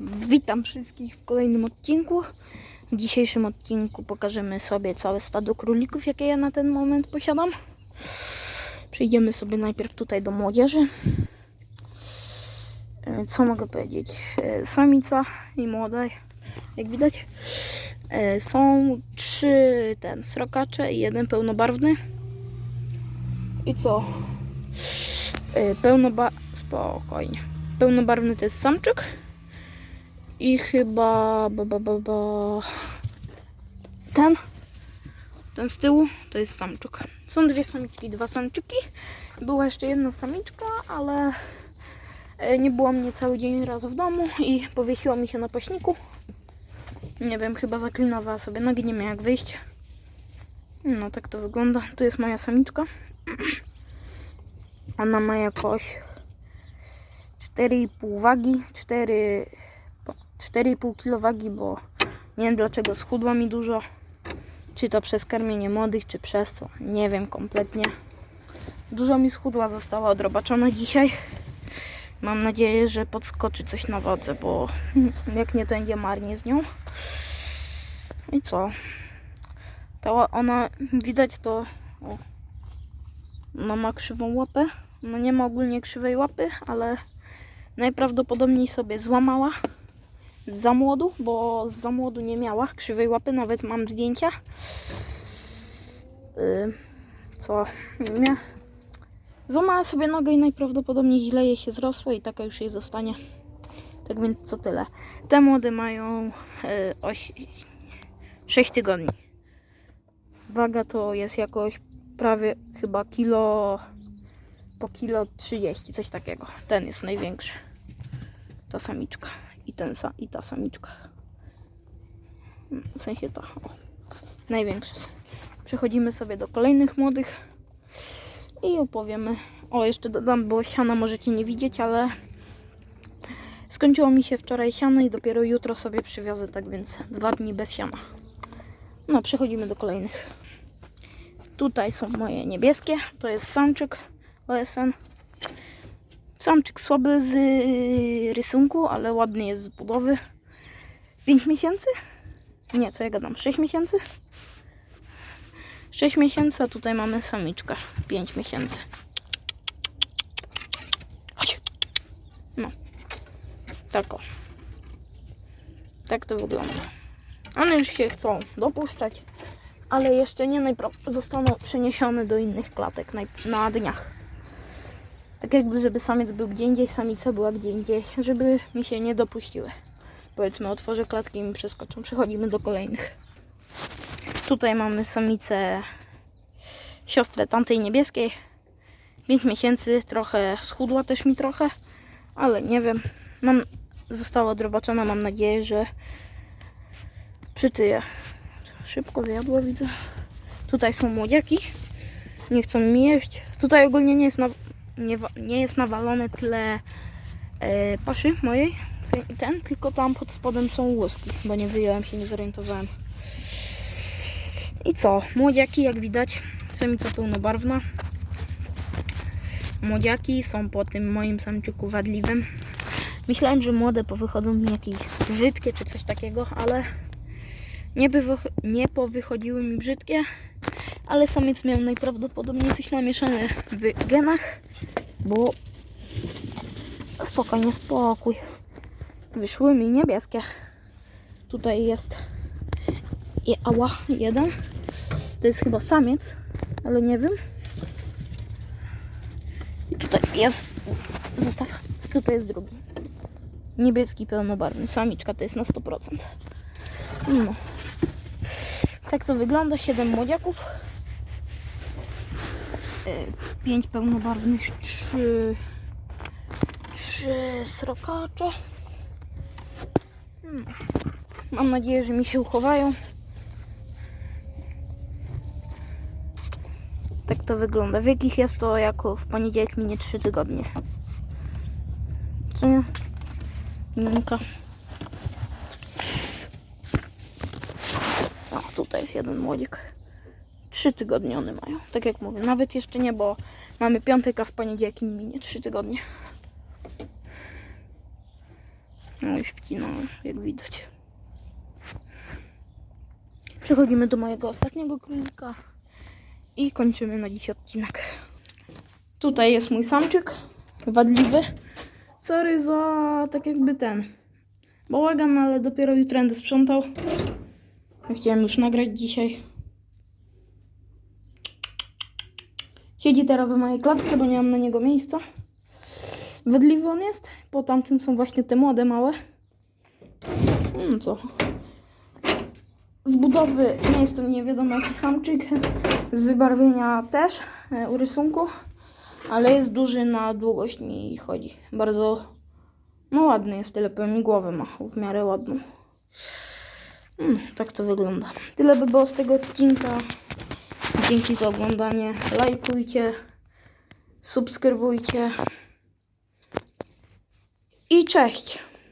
Witam wszystkich w kolejnym odcinku. W dzisiejszym odcinku pokażemy sobie całe stado królików, jakie ja na ten moment posiadam. Przejdziemy sobie najpierw tutaj do młodzieży. E, Co mogę powiedzieć? E, Samica i młoda, jak widać. E, Są trzy ten srokacze i jeden pełnobarwny. I co? Pełnoba... Spokojnie. Pełnobarwny to jest samczyk. I chyba... Ba, ba, ba, ba. Ten. Ten z tyłu to jest samczyk. Są dwie samiczki, dwa samczyki. Była jeszcze jedna samiczka, ale e, nie było mnie cały dzień raz w domu i powiesiła mi się na paśniku. Nie wiem, chyba zaklinowała sobie nogi, nie miała jak wyjść. No tak to wygląda. Tu jest moja samiczka. Ona ma jakoś 4,5 wagi, 4, po- 4,5 kg wagi, bo nie wiem dlaczego schudła mi dużo. Czy to przez karmienie młodych, czy przez co, nie wiem kompletnie. Dużo mi schudła, została odrobaczona dzisiaj. Mam nadzieję, że podskoczy coś na wadze, bo jak nie, to będzie marnie z nią. I co? Ła- ona, widać to, o, ona ma krzywą łapę. No nie ma ogólnie krzywej łapy, ale najprawdopodobniej sobie złamała za młodu, bo za młodu nie miała krzywej łapy, nawet mam zdjęcia. Yy, co? Nie. Złamała sobie nogę i najprawdopodobniej źle jej się zrosło i taka już jej zostanie. Tak więc co tyle. Te młode mają yy, oś... 6 tygodni. Waga to jest jakoś prawie chyba kilo po kilo 30, coś takiego. Ten jest największy. Ta samiczka i ten i ta samiczka. W sensie ta. O, największa. Przechodzimy sobie do kolejnych młodych i opowiemy. O, jeszcze dodam, bo siana możecie nie widzieć, ale skończyło mi się wczoraj siano i dopiero jutro sobie przywiozę, tak więc dwa dni bez siana. No, przechodzimy do kolejnych. Tutaj są moje niebieskie. To jest samczyk OSN. Samczyk słaby z y, rysunku, ale ładny jest z budowy. 5 miesięcy? Nie, co ja gadam? 6 miesięcy? 6 miesięcy, a tutaj mamy samiczkę. 5 miesięcy. Chodź. No. Tak o. Tak to wygląda. One już się chcą dopuszczać, ale jeszcze nie najprawdopodobniej zostaną przeniesione do innych klatek na dniach. Tak jakby, żeby samiec był gdzie indziej, samica była gdzie indziej, żeby mi się nie dopuściły. Powiedzmy, otworzę klatki i mi przeskoczą. Przechodzimy do kolejnych. Tutaj mamy samicę, siostrę tamtej niebieskiej. 5 miesięcy, trochę schudła też mi trochę, ale nie wiem. Mam, została odrobaczona, mam nadzieję, że przytyje. Szybko wyjadła, widzę. Tutaj są młodziaki. Nie chcą mi jeść. Tutaj ogólnie nie jest, na, nie, nie jest nawalone tyle e, paszy mojej. Ten- tylko tam pod spodem są łuski, bo nie wyjąłem się, nie zorientowałem. I co? Młodziaki, jak widać, samica pełnobarwna. Młodziaki są po tym moim samczyku wadliwym. Myślałem, że młode powychodzą mi jakieś brzydkie czy coś takiego, ale nie powychodziły mi brzydkie, ale samiec miał najprawdopodobniej coś namieszane w genach, bo spokojnie, spokój. Wyszły mi niebieskie. Tutaj jest i ała, jeden. To jest chyba samiec, ale nie wiem. I tutaj jest, zostaw, tutaj jest drugi. Niebieski, pełnobarwny. Samiczka to jest na 100%. No. Tak to wygląda. 7 młodziaków. 5 pełnobarwnych, 3 3 srokacze. Hmm. Mam nadzieję, że mi się uchowają. Tak to wygląda. W jakich jest to jako w poniedziałek minie 3 tygodnie. Co nie? Minka. O, tutaj jest jeden młodzik. Trzy tygodnie one mają. Tak jak mówię, nawet jeszcze nie, bo mamy piątek, a w poniedziałek mi minie trzy tygodnie. No śpi, no, jak widać. Przechodzimy do mojego ostatniego królika i kończymy na dziś odcinek. Tutaj jest mój samczyk, wadliwy. Sorry za tak jakby ten bałagan, ale dopiero jutro będę sprzątał. Chciałem już nagrać dzisiaj. Siedzi teraz w mojej klatce, bo nie mam na niego miejsca. Wedliwy on jest. Po tamtym są właśnie te młode, małe. No co? Z budowy nie jest to nie wiadomo jaki samczyk. Z wybarwienia też, e, u rysunku. Ale jest duży na długość mi chodzi. Bardzo, no ładny jest, tyle powiem mi głowę ma w miarę ładną. Mm, tak to wygląda. Tyle by było z tego odcinka. Dzięki za oglądanie. Lajkujcie, subskrybujcie. I cześć!